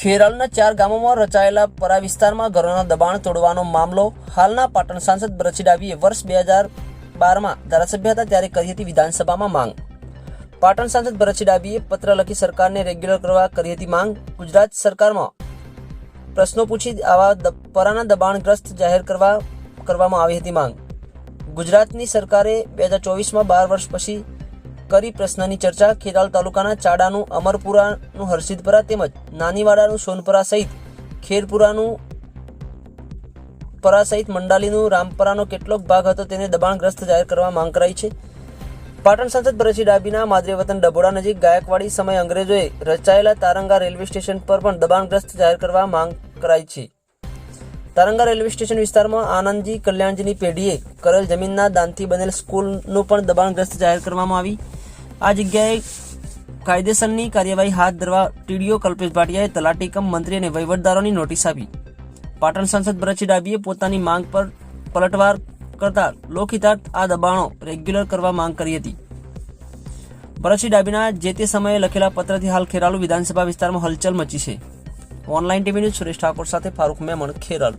ખેરાલુના ચાર ગામોમાં રચાયેલા પરા વિસ્તારમાં ઘરોના દબાણ તોડવાનો મામલો હાલના પાટણ સાંસદ બ્રચી ડાભીએ વર્ષ બે હજાર બારમાં ધારાસભ્ય હતા ત્યારે કરી હતી વિધાનસભામાં માંગ. પાટણ સાંસદ બ્રચી ડાભીએ પત્ર લખી સરકારને રેગ્યુલર કરવા કરી હતી માંગ. ગુજરાત સરકારમાં પ્રશ્નો પૂછી આવા પરાના દબાણગ્રસ્ત જાહેર કરવા, કરવામાં આવી હતી માંગ. ગુજરાતની સરકારે બે હજાર ચોવીસમાં બાર વર્ષ પછી કરી પ્રશ્નની ચર્ચા ખેરાલ તાલુકાના ચાડાનું, અમરપુરાનું હર્ષિદપુરા તેમજ નાનીવાડાનું, સોનપરા સહિત ખેરપુરાનું, પરા સહિત મંડાલીનું, રામપરાનો કેટલોક ભાગ હતો તેને દબાણગ્રસ્ત જાહેર કરવા માંગ કરાઈ છે. પાટણ સાંસદ બ્રજી ડાબીના માદરે વતન ડભોડા નજીક ગાયકવાડી સમય અંગ્રેજોએ રચાયેલા તારંગા રેલવે સ્ટેશન પર પણ દબાણગ્રસ્ત જાહેર કરવા માંગ કરાઈ છે. તારંગા રેલવે સ્ટેશન વિસ્તારમાં આનંદજી કલ્યાણજીની પેઢીએ કરેલ જમીનના દાનથી બનેલ સ્કૂલનું પણ દબાણગ્રસ્ત જાહેર કરવામાં આવી. આ જગ્યાએ કાયદેસરની કાર્યવાહી હાથ ધરવા ટીડીઓ કલ્પેશ ભાટિયાએ તલાટી કમ મંત્રી અને વહીવટદારોની નોટિસ આપી. પાટણ સાંસદ ભરતસિંહ ડાબીએ પોતાની માંગ પર પલટવાર કરતા લોકહિતાર્થ આ દબાણો રેગ્યુલર કરવા માંગ કરી હતી. ભરતસિંહ ડાબીના જે તે સમયે લખેલા પત્રથી હાલ ખેરાલુ વિધાનસભા વિસ્તારમાં હલચલ મચી છે. Online TV news Suresh Thakor સાથે ફારૂક મેમણ, ખેરાલુ.